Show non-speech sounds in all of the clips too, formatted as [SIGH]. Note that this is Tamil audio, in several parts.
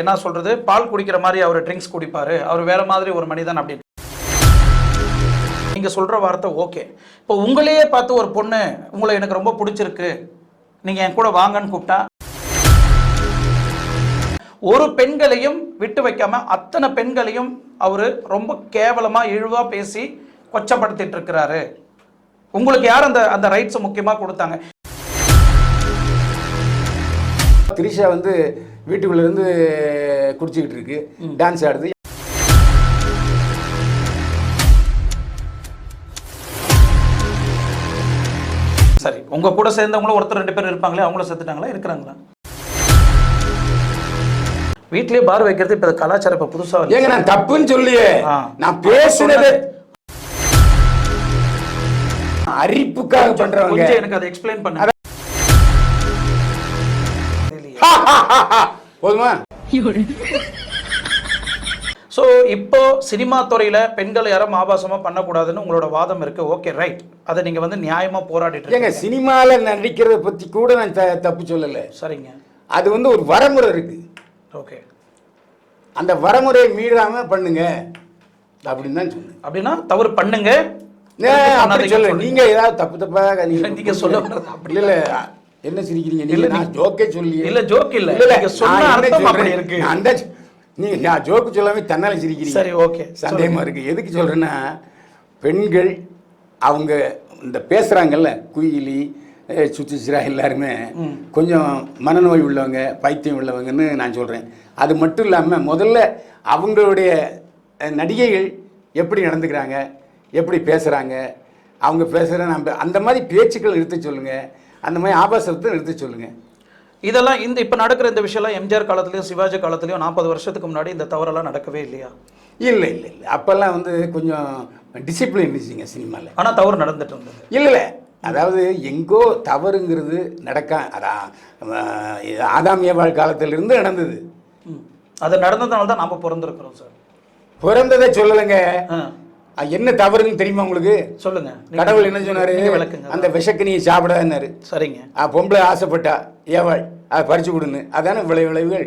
என்ன சொல்றது? பால் குடிக்கிற மாதிரி அவர் ட்ரிங்க்ஸ் குடிப்பாரு. அவர் வேற மாதிரி ஒரு மனிதன் அப்படின்னு. நீங்க சொல்ற வார்த்தை ஓகே. இப்போ உங்களையே பார்த்து ஒரு பொண்ணு உங்களை எனக்கு ரொம்ப பிடிச்சிருக்கு. நீங்க என் கூட வாங்கன்னு கூப்பிட்டா? ஒரு பெண்களையும் விட்டு வைக்காம அத்தனை பெண்களையும் அவர் ரொம்ப கேவலமா இழிவா பேசி கொச்சப்படுத்திட்டு இருக்கிறாரு. உங்களுக்கு யார் அந்த அந்த ரைட்ஸ் முக்கியமா கொடுத்தாங்க? திரிஷா வந்து வீட்டுக்குள்ள இருந்து குடிச்சிக்கிட்டு இருக்கு டான்ஸ் ஆடுது. சரி உங்க கூட சேர்ந்தவங்களும் ஒருத்தர் ரெண்டு பேர் இருப்பாங்களே அவங்களும் செத்துட்டாங்களா இருக்கிறாங்களா? வீட்லயே பார் வைக்கிறது இப்ப கலாச்சாரம் இப்ப புதுசா வந்து ஏங்க நான் தப்புன்னு சொல்லியே. நான் பேசுனது அரிப்புக்காக பண்றவங்க. எனக்கு அதை எக்ஸ்பிளைன் பண்ண போதுமா? ஸோ இப்போ சினிமா துறையில பெண்கள் யாரும் ஆபாசமா பண்ணக்கூடாதுன்னு உங்களோட வாதம் இருக்கு. ஓகே ரைட் அதை நீங்க வந்து நியாயமா போராடிட்டு ஏங்க. சினிமால நடிக்கிறத பத்தி கூட நான் த- தப்பு சொல்லல. சரிங்க. அது வந்து ஒரு வரமுறை இருக்கு. ஓகே அந்த வரமுறையை மீறாம பண்ணுங்க. அப்படின்னு தான் சொன்னேன். அப்படின்னா தவறு பண்ணுங்க. அப்படி சொல்ல சொல்லுங்க. நீங்க ஏதாவது தப்பு தப்பா இல்ல, நீங்க சொல்ல அப்படி இல்ல. என்ன சிரிக்கிறீங்க? இல்ல, நான் ஜோக்கே சொல்லி இல்ல, joke இல்ல. இல்ல நீங்க சொன்ன அர்த்தம் அப்படி இருக்கு. அந்த நீங்க நான் ஜோக்கு சொல்லாம தன்னால சிரிக்கிறீங்க. சரி, okay. சந்தேகமா இருக்கு. எதுக்கு சொல்றேன்னா பெண்கள் அவங்க இந்த பேசுறாங்கல்ல குயிலி சுச்சிசிரா எல்லாருமே கொஞ்சம் மனநோய் உள்ளவங்க பைத்தியம் உள்ளவங்கன்னு நான் சொல்றேன். அது மட்டும் இல்லாம முதல்ல அவங்களுடைய நடிகைகள் எப்படி நடந்துக்கிறாங்க எப்படி பேசுறாங்க அவங்க பேசுகிற நம்ம அந்த மாதிரி பேச்சுக்கள் நிறுத்த சொல்லுங்க. அந்த மாதிரி ஆபாசத்தை நிறுத்த சொல்லுங்க. இதெல்லாம் இந்த இப்ப நடக்கிற இந்த விஷயம்லாம் எம்ஜிஆர் காலத்துலயும் சிவாஜி காலத்துலயும் நாற்பது வருஷத்துக்கு முன்னாடி இந்த தவறெல்லாம் நடக்கவே இல்லையா? இல்லை இல்லை இல்லை. அப்போல்லாம் வந்து கொஞ்சம் டிசிப்ளின் இருந்துச்சுங்க சினிமாவில் ஆனா தவறு நடந்துட்டு இருந்தது. இல்லை இல்லை. அதாவது எங்கோ தவறுங்கிறது நடக்க அதான் ஆதாம் ஏவாள் காலத்திலிருந்து நடந்தது. அது நடந்ததுனால தான் நாம பிறந்திருக்கிறோம் சார். பிறந்ததை சொல்லலைங்க. என்ன தவறுன்னு தெரியுமா உங்களுக்கு? சொல்லுங்க. கடவுள் என்ன சொன்னாரு? விளக்குங்க. அந்த விஷக்கனியை சாப்பிடாதுன்னாரு. சரிங்க. பொம்பளை ஆசைப்பட்டா ஏவாள் அதை பறிச்சு கொடுன்னு. அதானே விளை விளைவுகள்?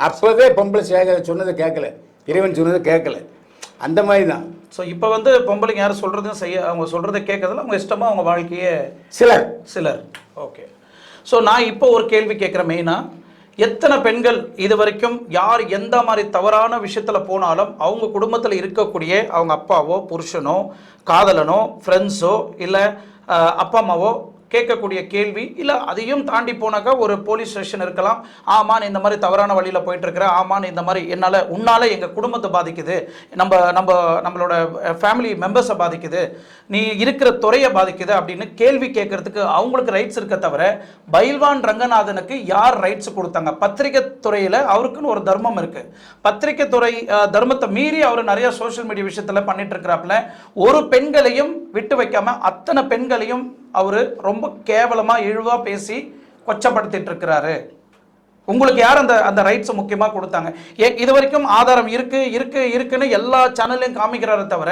அப்போவே பொம்பளை சேக சொன்னதை கேட்கல. இறைவன் சொன்னதை கேட்கல. அந்த மாதிரி தான் ஸோ இப்போ வந்து பொம்பளைங்க யாரும் சொல்றதையும் செய்ய அவங்க சொல்றதை கேட்கறதுல அவங்க இஷ்டமா அவங்க வாழ்க்கையே சிலர். சிலர். ஓகே ஸோ நான் இப்போ ஒரு கேள்வி கேட்குறேன் மெயினாக எத்தனை பெண்கள் இது வரைக்கும் யார் எந்த மாதிரி தவறான விஷயத்தில் போனாலும் அவங்க குடும்பத்தில் இருக்கக்கூடிய அவங்க அப்பாவோ புருஷனோ காதலனோ ஃப்ரெண்ட்ஸோ இல்லை அப்பா அம்மாவோ கேட்கக்கூடிய கேள்வி இல்லை அதையும் தாண்டி போனாக்கா ஒரு போலீஸ் ஸ்டேஷன் இருக்கலாம். ஆமான் நீ இந்த மாதிரி தவறான வழியில் போயிட்டு ஆமான் இந்த மாதிரி என்னால் உன்னால் எங்கள் குடும்பத்தை பாதிக்குது. நம்ம நம்ம நம்மளோட ஃபேமிலி மெம்பர்ஸை பாதிக்குது. நீ இருக்கிற துறையை பாதிக்குது அப்படின்னு கேள்வி கேட்கறதுக்கு அவங்களுக்கு ரைட்ஸ் இருக்க தவிர பைல்வான் ரங்கநாதனுக்கு யார் ரைட்ஸ் கொடுத்தாங்க? பத்திரிகை துறையில் அவருக்குன்னு ஒரு தர்மம் இருக்குது பத்திரிகை துறை தர்மத்தை மீறி அவர் நிறைய சோஷியல் மீடியா விஷயத்தில் பண்ணிட்டு இருக்கிறாப்புல ஒரு பெண்களையும் விட்டு வைக்காமல் அத்தனை பெண்களையும் அவர் ரொம்ப கேவலமா இழிவா பேசி கொச்சப்படுத்திட்டு இருக்கிறாரு உங்களுக்கு யார் அந்த அந்த ரைட்ஸ் முக்கியமாக கொடுத்தாங்க? ஏ இது வரைக்கும் ஆதாரம் இருக்கு இருக்கு இருக்குன்னு எல்லா சேனல்லையும் காமிக்கிறாரே தவிர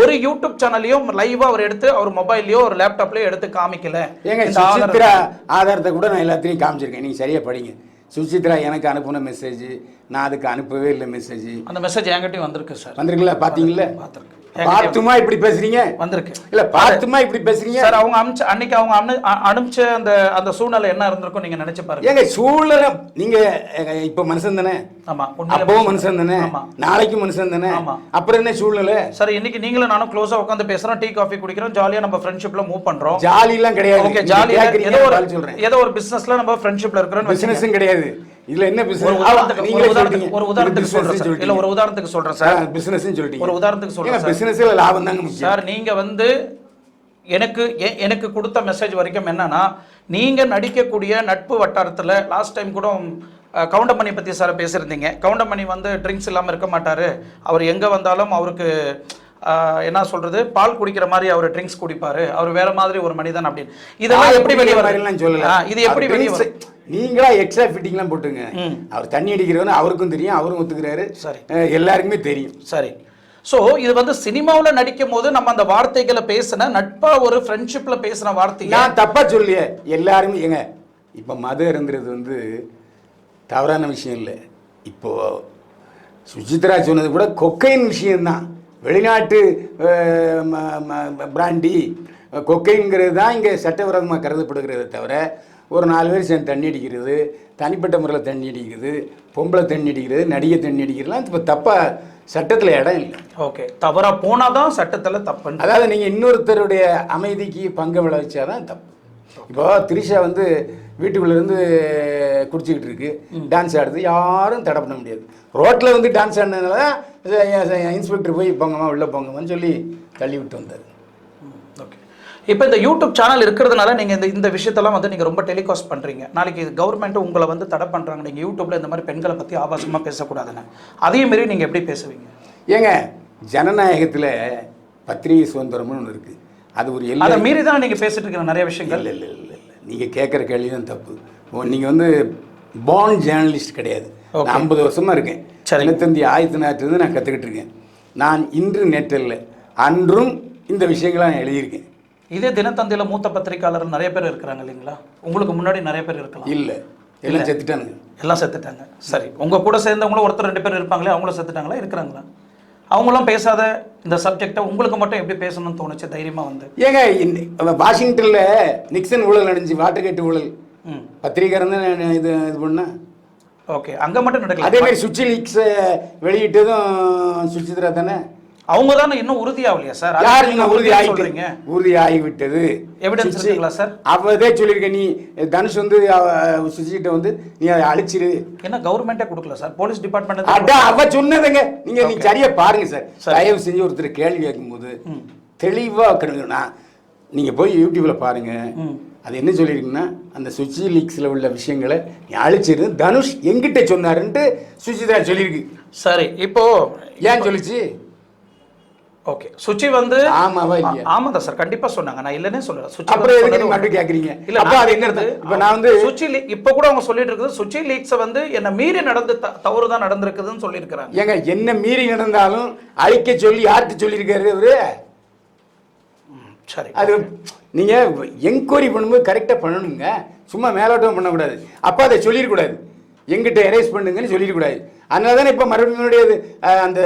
ஒரு யூடியூப் சேனல்லையும் லைவாக அவர் எடுத்து அவர் மொபைல்லையோ ஒரு லேப்டாப்லையோ எடுத்து காமிக்கல. ஏங்க சுசித்ரா ஆதாரத்தை கூட நான் எல்லாத்தையும் காமிச்சிருக்கேன். நீங்கள் சரியாக படிங்க. சுசித்ரா எனக்கு அனுப்புன மெசேஜ் நான் அதுக்கு அனுப்பவே இல்லை மெசேஜ் அந்த மெசேஜ் என்கிட்டயும் வந்திருக்கு சார் வந்திருக்குல்ல பார்த்தீங்களா பார்த்துருக்கு பார்த்துமா இப்படி பேசுறீங்க? வந்திருக்கு. இல்ல பார்த்துமா இப்படி பேசுறீங்க? சார் அவங்க அனுப்பிச்ச அன்னைக்கு அவங்க அனுப்பிச்ச அந்த அந்த சூழ்நிலை என்ன இருந்திருக்கும் நீங்க நினைச்சு பாருங்க. ஏங்க சூழ்நிலை நீங்க இப்ப மனுஷன் தானே? ஆமா அப்பவும் மனுஷன். தானே? ஆமா. நாளைக்கும் மனுஷன் தானே? ஆமா. அப்புறம் என்ன சூழ்நிலை? சார் இன்னைக்கு நீங்களும் நானும் க்ளோஸா உட்காந்து பேசுறோம் டீ காஃபி குடிக்கிறோம் ஜாலியா நம்ம ஃப்ரெண்ட்ஷிப்ல மூவ் பண்றோம். ஜாலிலாம் கிடையாது. ஓகே ஜாலியா ஏதோ ஒரு ஏதோ ஒரு பிசினஸ்ல நம்ம ஃப்ரெண்ட்ஷிப்ல இருக்கிறோம் பிசினஸும் கிடையாது. இதுல என்ன பிசினஸ் ஒரு உதாரணத்துக்கு ஒரு உதாரணத்துக்கு சொல்றேன் சார் இல்ல ஒரு உதாரணத்துக்கு சொல்றேன் சார் பிசினஸ் சொல்லிட்டீங்க. ஒரு உதாரணத்துக்கு சொல்றேன் பிசினஸ்ல லாபம் தாங்க முக்கியம். சார் நீங்க வந்து எனக்கு எனக்கு கொடுத்த மெசேஜ் வரைக்கும் என்னன்னா நீங்க நடிக்கக்கூடிய நட்பு வட்டாரத்துல லாஸ்ட் டைம் கூட கவுண்டமணி பத்தி சார் பேசியிருந்தீங்க. கவுண்டமணி வந்து ட்ரிங்க்ஸ் இல்லாம இருக்க மாட்டாரு. அவர் எங்க வந்தாலும் அவருக்கு என்ன சொல்றது? பால் குடிக்கிற மாதிரி அவர் ட்ரிங்க்ஸ் குடிப்பாரு. அவர் வேற மாதிரி ஒரு மனிதன் அப்படின்னு. இதெல்லாம் எப்படி வெளியே மாதிரிலாம் சொல்லல. இது எப்படி வெளியே நீங்களா எக்ஸ்ட்ரா ஃபிட்டிங்லாம் போட்டுங்க. அவர் தண்ணி அடிக்கிறவன்னு அவருக்கும் தெரியும் அவரும் ஒத்துக்கிறாரு. சரி. எல்லாருக்குமே தெரியும். சரி. ஸோ இது வந்து சினிமாவில் நடிக்கும் போது நம்ம அந்த வார்த்தைகளை பேசின நட்பா ஒரு ஃப்ரெண்ட்ஷிப்ல பேசின வார்த்தையை? நான் தப்பா சொல்லியே எல்லாருமே ஏங்க இப்ப இருந்துறது வந்து தவறான விஷயம் இல்லை. இப்போ சுசித்ரா சொன்னது கூட கொக்கைன் விஷயம்தான். வெளிநாட்டு பிராண்டி கொக்கைங்கிறது தான் இங்கே சட்டவிரோதமாக கருதப்படுகிறதே தவிர ஒரு நாலு பேர் சேர்ந்து தண்ணி அடிக்கிறது தனிப்பட்ட முறையில் தண்ணி அடிக்கிறது பொம்பளை தண்ணி அடிக்கிறது நடிகை தண்ணி அடிக்கிறதுலாம் இப்போ தப்பாக சட்டத்தில் இடம் இல்லை. ஓகே. தவறா போனாதான் சட்டத்துல தப்புன்னு. அதாவது நீங்கள் இன்னொருத்தருடைய அமைதிக்கு பங்கு விளைவிச்சாதான் தப்பு. இப்போ திரிஷா வந்து வீட்டுக்குள்ள இருந்து குடிச்சிக்கிட்டு இருக்கு. டான்ஸ் ஆடுது. யாரும் தடை பண்ண முடியாது. ரோட்டில் வந்து டான்ஸ் ஆடினதுனால தான் இன்ஸ்பெக்டர் போய் போங்கம்மா உள்ளே போங்கம்மான்னு சொல்லி தள்ளி விட்டு வந்தார். ஓகே இப்போ இந்த யூடியூப் சேனல் இருக்கிறதுனால நீங்கள் இந்த இந்த விஷயத்தெல்லாம் வந்து நீங்கள் ரொம்ப டெலிகாஸ்ட் பண்ணுறீங்க நாளைக்கு கவர்மெண்ட் உங்களை வந்து தடை பண்ணுறாங்க நீங்கள் யூடியூப்ல இந்த மாதிரி பெண்களை பற்றி ஆபாசமாக பேசக்கூடாதுன்னு. அதே மாரி நீங்கள் எப்படி பேசுவீங்க? ஏங்க ஜனநாயகத்தில் பத்திரிகை சுதந்திரம்னு ஒன்று இருக்குது அது ஒரு எல்லை அதை மீறி தான் நீங்கள் பேசிட்டு இருக்கிற நிறைய விஷயங்கள். இல்லை இல்லை இல்லை இல்லை. நீங்கள் கேட்குற கேள்வி தான் தப்பு நீங்கள் வந்து பார்ன் ஜேர்னலிஸ்ட் கிடையாது. நான் ஐம்பது வருஷமாக இருக்கேன். சரி. தினத்தந்தி ஆயிரத்தி நேரத்துலேருந்து நான் கற்றுக்கிட்டு இருக்கேன். நான் இன்று நேற்றல்ல அன்றும் இந்த விஷயங்களை நான் எழுதியிருக்கேன். இதே தினத்தந்தியில மூத்த பத்திரிக்கையாளர்கள் நிறைய பேர் இருக்கிறாங்க இல்லைங்களா? உங்களுக்கு முன்னாடி நிறைய பேர் இருக்கலாம். இல்லை. எல்லாம் செத்துட்டானுங்க. எல்லாம் செத்துட்டாங்க. சரி. உங்க கூட சேர்ந்தவங்களும் ஒருத்தர் ரெண்டு பேர் இருப்பாங்களே அவங்களும் செத்துட்டாங்களா? இருக்கிறாங்களா? அவங்களாம் பேசாத இந்த சப்ஜெக்டை உங்களுக்கு மட்டும் எப்படி பேசணும்னு தோணுச்சு? தைரியமா வந்து. ஏங்க வாஷிங்டனில் நிக்சன் ஊழல் நடந்துச்சு வாட்டர் கேட்டு ஊழல். ம். பத்திரிக்காரன் தான் இது இது பண்ணா ஓகே அங்க மட்டும் நடக்கல. அதே மாதிரி சுச்சி லீக்ஸை வெளியிட்டதும் சுச்சித்ரா தானே? அவங்க தானே இன்னும் உறுதியாகலையா சார்? யார் நீங்க உறுதி சொல்றீங்க? உறுதி ஆகிவிட்டது எவிடன்ஸ் இருக்குங்களா சார்? அவதே சொல்லியிருக்க நீ தனுஷ் வந்து சுஜிகிட்ட வந்து நீ அதை அழிச்சிரு. என்ன கவர்மெண்ட்டே கொடுக்கல சார்? போலீஸ் டிபார்ட்மெண்ட் அட அவ சொன்னதுங்க. நீங்க நீ சரியா பாருங்க சார். தயவு செஞ்சு ஒருத்தர் கேள்வி கேட்கும்போது தெளிவா இருக்கணுங்க. நான் நீங்க போய் யூடியூப்ல பாருங்க. அது என்ன சொல்லியிருக்குன்னா அந்த சுச்சி லீக்ஸ்ல உள்ள விஷயங்களை நீ அழிச்சிரு. தனுஷ் எங்கிட்ட சொன்னாருன்ட்டு சுஜிதா சொல்லியிருக்கு. சரி இப்போ ஏன் சொல்லுச்சு? ஓகே சுச்சி வந்து ஆமாவா இல்லையா? ஆமாதா சார். கண்டிப்பா சொன்னாங்க. நான் இல்லனே சொல்லல. சுச்சி அப்புறம் எதுக்கு நீங்க மட்டும் கேக்குறீங்க? இல்ல அப்ப அது என்ன? இப்ப நான் வந்து சுச்சி லீக் இப்ப கூட அவங்க சொல்லிட்டு இருக்குது. சுச்சி லீக்ஸ் வந்து என்ன மீறி நடந்து தவறு தான் நடந்திருக்குதுன்னு சொல்லியிருக்கிறாங்க. ஏங்க என்ன மீறி நடந்தாலும் அழிக்க சொல்லி யார்கிட்ட சொல்லியிருக்காரு அவரு? சரி. அது நீங்க என்கொயரி பண்ணும்போது கரெக்டாக பண்ணணுங்க. சும்மா மேலோட்டம் பண்ணக்கூடாது. அப்போ அதை சொல்லிடக்கூடாது. எங்கிட்ட எரேஸ் பண்ணுங்கன்னு சொல்லிடக்கூடாது. அதனால தானே இப்போ மறுபடியும் அந்த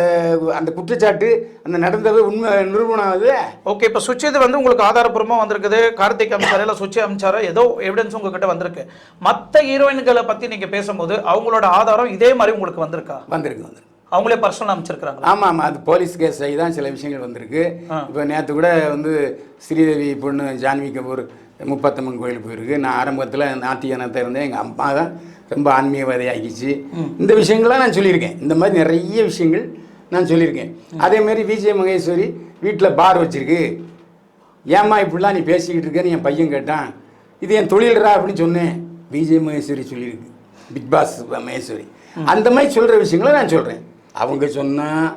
அந்த குற்றச்சாட்டு அந்த நடந்தது உண்மை நிரூபணம் ஆகுது ஓகே இப்போ சுச்சி இது வந்து உங்களுக்கு ஆதாரப்பூர்வமா வந்திருக்குது. கார்த்திக் அமிச்சாரோ இல்லை சுச்சி அமிச்சாரோ. ஏதோ எவிடன்ஸ் உங்ககிட்ட வந்திருக்கு. மற்ற ஹீரோயின்களை பத்தி நீங்க பேசும்போது அவங்களோட ஆதாரம் இதே மாதிரி உங்களுக்கு வந்திருக்கா? வந்திருக்கு வந்திருக்கு. அவங்களே பர்சனல் அமைச்சிருக்காங்களா ஆமாம் ஆமாம் அது போலீஸ் கேஸ் ஆகி தான் சில விஷயங்கள் வந்திருக்கு. இப்போ நேற்று கூட வந்து ஸ்ரீதேவி பொண்ணு ஜான்வி கபூர் முப்பத்தம்மன் கோயில் போயிருக்கு. நான் ஆரம்பத்தில் நாத்தியானத்தை இருந்தேன். எங்கள் அம்மா தான் ரொம்ப ஆன்மீகவாதி ஆகிச்சு இந்த விஷயங்கள்லாம் நான் சொல்லியிருக்கேன். இந்த மாதிரி நிறைய விஷயங்கள் நான் சொல்லியிருக்கேன். அதே மாதிரி விஜய மகேஸ்வரி வீட்டில் பார் வச்சிருக்கு. ஏம்மா இப்படிலாம் நீ பேசிக்கிட்டு இருக்கேன்னு என் பையன் கேட்டான். இது என் தொழில்ரா அப்படின்னு சொன்னேன். விஜய் மகேஸ்வரி சொல்லியிருக்கு. Bigg Boss Maheswari. அந்த மாதிரி சொல்கிற விஷயங்களை நான் சொல்கிறேன் அவங்க சொன்னால்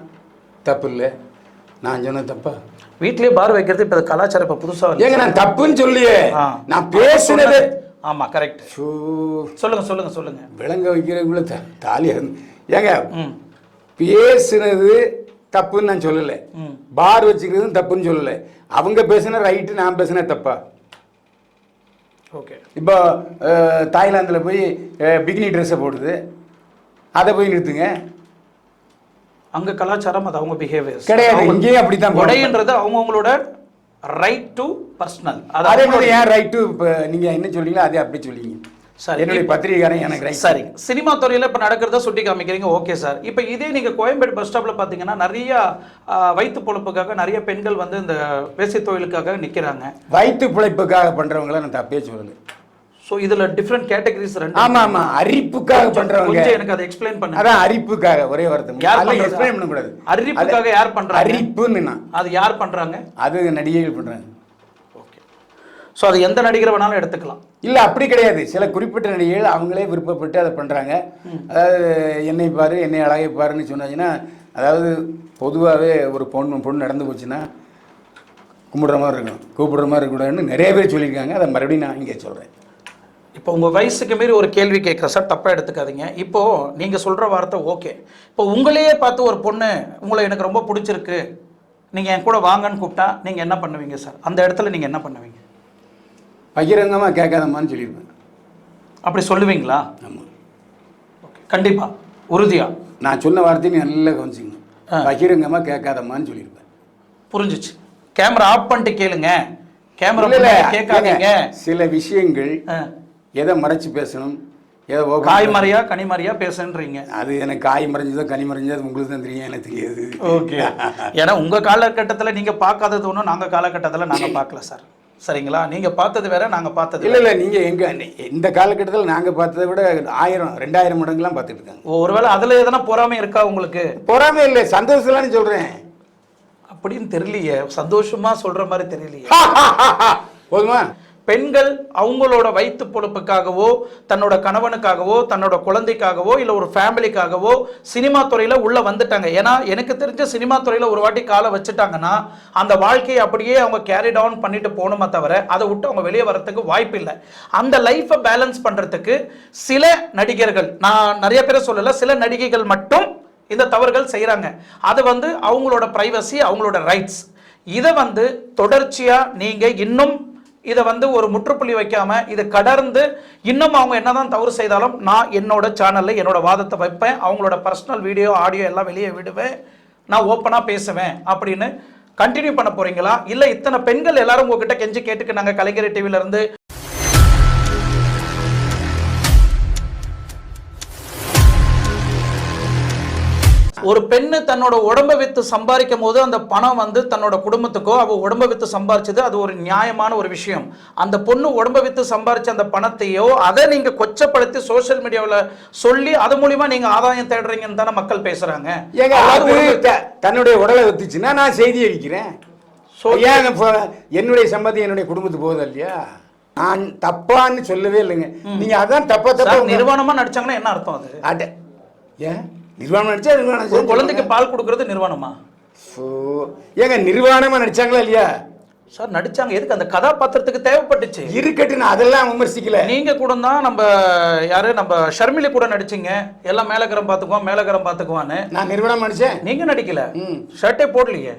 தப்பு இல்லை. நான் சொன்ன தப்பா? வீட்லயே பார் வைக்கிறது இப்போ கலாச்சாரம் இப்போ புதுசா வருது. ஏங்க நான் தப்புன்னு சொல்லியே. நான் பேசுனது ஆமா கரெக்ட் ஷோ சொல்லுங்க சொல்லுங்க சொல்லுங்க. விலங்க வைக்கிறதுக்குள்ள த தாலியாக இருந்து ஏங்க பேசுனது தப்புன்னு நான் சொல்லலை. பார் வச்சுக்கிறதும் தப்புன்னு சொல்லலை. அவங்க பேசுன ரைட்டு நான் பேசுன தப்பா? ஓகே. இப்போ தாய்லாந்தில் போய் பிகினி ட்ரெஸ்ஸை போடுது. அதை போய் நிறுத்துங்க. அங்க கலாச்சாரம் அது அவங்க பிஹேவியர் கிடையாது இங்கேயும் அப்படித்தான் போடணும். உடைன்றது அவங்கவுங்களோட ரைட் டு பர்சனல் அதே மாதிரி ஏன் ரைட்டு இப்போ நீங்கள் என்ன சொல்றீங்களோ அதே அப்படி சொல்லிங்க சரி. என்னுடைய பத்திரிகைக்காரன் எனக்கு ரைட் சரி சினிமா துறையில இப்ப நடக்கிறத சுட்டி காமிக்கிறீங்க ஓகே சார் இப்போ இதே நீங்க கோயம்பேடு பஸ் ஸ்டாப்ல பாத்தீங்கன்னா நிறைய வயித்து பொழப்புக்காக நிறைய பெண்கள் வந்து இந்த வேசி தொழிலுக்காக நிக்கிறாங்க. வயிற்று பிழைப்புக்காக பண்றவங்கள நான் தப்பே சொல்லலை. சோ இதுல டிஃப்ரெண்ட் கேட்டகரிஸ் ரெண்டு ஆமா ஆமா. அரிப்புக்காக பண்றவங்க. கொஞ்சம் எனக்கு அதை எக்ஸ்பிளைன் பண்ணுங்க. அதான் அரிப்புக்காக ஒரே வார்த்தை. யார்? எக்ஸ்பிளைன் பண்ணக்கூடாது அரிப்புக்காக யார் பண்றாங்க? அரிப்புன்னு அது யார் பண்றாங்க? அது நடிகைகள் பண்றாங்க. ஓகே சோ அது எந்த நடிகரை வேணாலும் எடுத்துக்கலாம். இல்ல அப்படி கிடையாது. சில குறிப்பிட்ட நடிகைகள் அவங்களே விருப்பப்பட்டு அதை பண்றாங்க. அதாவது என்னை பாரு என்னை அழகை பாருன்னு சொன்னாச்சுன்னா அதாவது பொதுவாகவே ஒரு பொண்ணு பொண்ணு நடந்து போச்சுன்னா கும்பிடுற மாதிரி இருக்கணும். கூப்பிடுற மாதிரி இருக்கக்கூடாதுன்னு நிறைய பேர் சொல்லியிருக்காங்க. அதை மறுபடியும் நான் இங்கே சொல்கிறேன் இப்போ உங்க வயசுக்கு மீறி ஒரு கேள்வி கேட்குறேன். சார் தப்பா எடுத்துக்காதீங்க. இப்போ நீங்க சொல்ற வார்த்தை ஓகே. இப்போ உங்களையே பார்த்து ஒரு பொண்ணு உங்களை எனக்கு ரொம்ப பிடிச்சிருக்கு. நீங்க என் கூட வாங்கன்னு கூப்பிட்டா நீங்க என்ன பண்ணுவீங்க சார்? அந்த இடத்துல நீங்க என்ன பண்ணுவீங்க? பகிரங்கமாக கேட்காதம்மான்னு சொல்லியிருப்பேன் அப்படி சொல்லுவீங்களா? ஆமாம் ஓகே. கண்டிப்பா. உறுதியா? நான் சொன்ன வார்த்தையை நல்லா கவனிச்சிங்க பகிரங்கமா கேட்காதம்மான்னு சொல்லியிருப்பேன் புரிஞ்சுச்சு. கேமரா ஆஃப் பண்ணிட்டு கேளுங்க. கேமரா கேட்காதீங்க. சில விஷயங்கள் ஆ. எதை மறைச்சு பேசணும்? open காய்மறையா கனிமறையா பேசுன்றீங்க. அது எனக்கு காய் மறைஞ்சதோ கனி மறைஞ்சதோ உங்களுக்கு தான் தெரியும் எனக்கு தெரியாது. ஓகே. ஏன்னா உங்க காலகட்டத்துல நீங்க பார்க்காதது ஒன்றும் நாங்க காலகட்டத்துல நாங்க பார்க்கல சார். சரிங்களா? நீங்க பார்த்தது வேற நாங்க பார்த்தது இல்ல இல்ல நீங்க எங்க இந்த காலகட்டத்தில் நாங்க பார்த்ததை விட ஆயிரம் ரெண்டாயிரம் மடங்குலாம் பார்த்துட்டு இருக்காங்க ஒருவேளை அதுல எதனா பொறாமை இருக்கா உங்களுக்கு? பொறாமை இல்லை சந்தோஷம்லாம் சொல்றேன். அப்படின்னு தெரியலையே. சந்தோஷமா சொல்ற மாதிரி தெரியலையே. [LAUGHS] போதுமா? பெண்கள் அவங்களோட வயிற்று பொழுப்புக்காகவோ தன்னோட கணவனுக்காகவோ தன்னோட குழந்தைக்காகவோ இல்லை ஒரு ஃபேமிலிக்காகவோ சினிமா துறையில் உள்ளே வந்துட்டாங்க. ஏன்னா எனக்கு தெரிஞ்ச சினிமா துறையில் ஒரு வாட்டி காலை வச்சுட்டாங்கன்னா அந்த வாழ்க்கையை அப்படியே அவங்க கேரி டவுன் பண்ணிட்டு போகணுமா தவிர அதை விட்டு அவங்க வெளியே வரத்துக்கு வாய்ப்பு இல்லை. அந்த லைஃப்பை பேலன்ஸ் பண்ணுறதுக்கு சில நடிகர்கள் நான் நிறைய பேரை சொல்லலை சில நடிகைகள் மட்டும் இந்த தவறுகள் செய்கிறாங்க அது வந்து அவங்களோட ப்ரைவசி அவங்களோட ரைட்ஸ் இதை வந்து தொடர்ச்சியாக நீங்கள் இன்னும் இதை வந்து ஒரு முற்றுப்புள்ளி வைக்காம இதை கடந்து இன்னும் அவங்க என்னதான் தவறு செய்தாலும் நான் என்னோட சேனல்ல என்னோட வாதத்தை வைப்பேன். அவங்களோட பர்சனல் வீடியோ ஆடியோ எல்லாம் வெளியே விடுவேன். நான் ஓப்பனாக பேசுவேன் அப்படின்னு கண்டினியூ பண்ண போறீங்களா? இல்லை இத்தனை பெண்கள் எல்லாரும் உங்ககிட்ட கெஞ்சி கேட்டுக்கினாங்க கலைஞர் டிவியிலேருந்து ஒரு பெண்ணு தன்னோட உடம்பை வித்து சம்பாதிக்கும் போது அந்த பணம் வந்து தன்னோட குடும்பத்துக்கோ அவ உடம்பை வித்து சம்பாரிச்சது அது ஒரு நியாயமான ஒரு விஷயம். அந்த பொண்ணு உடம்பை வித்து சம்பாரிச்ச அந்த பணத்தையோ அதை நீங்க கொச்சப்படுத்தி சோஷியல் மீடியாவில் சொல்லி அது மூலியமா நீங்க ஆதாயம் தேடுறீங்கன்னு தானே மக்கள் பேசுறாங்க. தன்னுடைய உடலை வித்துச்சுன்னா நான் செய்தி அளிக்கிறேன். So- ஏன் இப்போ என்னுடைய சம்பந்தி என்னுடைய குடும்பத்துக்கு போகுது இல்லையா? நான் தப்பான்னு சொல்லவே இல்லைங்க. நீங்க அதான் தப்பா தப்பா நிர்வாணமா நடிச்சாங்கன்னா என்ன அர்த்தம் அது? ஏன்? நிர்வாணம் நடிச்சா நிர்வாணம் குழந்தைக்கு பால் கொடுக்கறது நிர்வாணமா? ஸோ ஏங்க நிர்வாணமா நடிச்சாங்களா இல்லையா? சார் நடிச்சாங்க. எதுக்கு அந்த கதாபாத்திரத்துக்கு தேவைப்பட்டுச்சு? இருக்கட்டு நான் அதெல்லாம் விமர்சிக்கல. நீங்க கூட தான் நம்ம யாரு நம்ம ஷர்மிலி கூட நடிச்சீங்க. எல்லாம் மேலகரம் பாத்துக்குவோம் மேலகரம் பாத்துக்குவான்னு நான் நிர்வாணம் நடிச்சேன். நீங்க நடிக்கல. ஷர்ட்டே போடலையே.